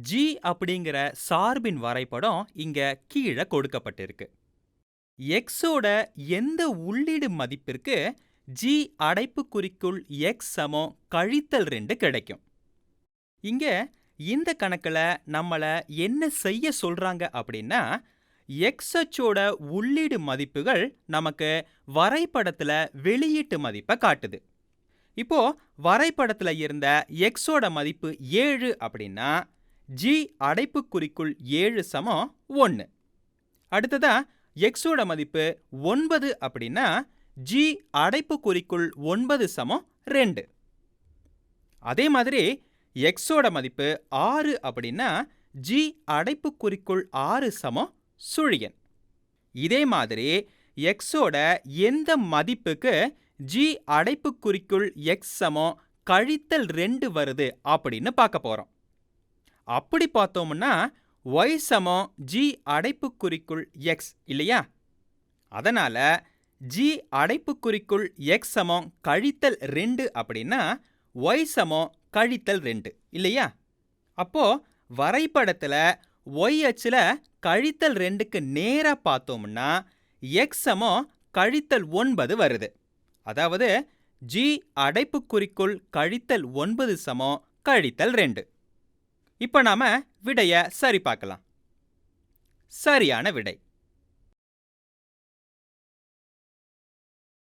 G அப்படிங்கிற சார்பின் வரைபடம் இங்க கீழே கொடுக்கப்பட்டிருக்கு. எக்ஸோட எந்த உள்ளீடு மதிப்பிற்கு ஜி அடைப்புக்குறிக்குள் எக்ஸ் சமம் கழித்தல் ரெண்டு கிடைக்கும். இங்க இந்த கணக்குல நம்மள என்ன செய்ய சொல்றாங்க அப்படின்னா எக்ஸ் அச்சோட உள்ளீடு மதிப்புகள் நமக்கு வரைபடத்துல வெளியீட்டு மதிப்பை காட்டுது. இப்போ வரைபடத்துல இருந்த எக்ஸோட மதிப்பு ஏழு அப்படின்னா ஜி அடைப்புக்குறிக்குள் ஏழு சமம் ஒன்று அடுத்ததா எக்ஸோட மதிப்பு ஒன்பது அப்படின்னா ஜி அடைப்புக்குறிக்குள் ஒன்பது சமம் ரெண்டு. அதே மாதிரி எக்ஸோட மதிப்பு ஆறு அப்படின்னா ஜி அடைப்புக்குறிக்குள் ஆறு சமம் சுழியன். இதே மாதிரி எக்ஸோட எந்த மதிப்புக்கு ஜி அடைப்புக்குறிக்குள் எக்ஸ் சமம் கழித்தல் ரெண்டு வருது அப்படின்னு பார்க்க போகிறோம் அப்படி பார்த்தோம்னா ஒய் சமம் ஜி அடைப்புக்குறிக்குள் எக்ஸ் இல்லையா? அதனால ஜி அடைப்புக்குறிக்குள் எக்ஸ் சமம் கழித்தல் ரெண்டு அப்படின்னா ஒய் சமம் கழித்தல் ரெண்டு இல்லையா? அப்போ வரைபடத்துல ஒய் அச்சில் கழித்தல் ரெண்டுக்கு நேரா பார்த்தோம்னா எக்ஸ் சமம் கழித்தல் ஒன்பது வருது. அதாவது ஜி அடைப்புக்குறிக்குள் கழித்தல் ஒன்பது சமம் கழித்தல் ரெண்டு. இப்போ நாம விடைய சரி பார்க்கலாம் சரியான விடை.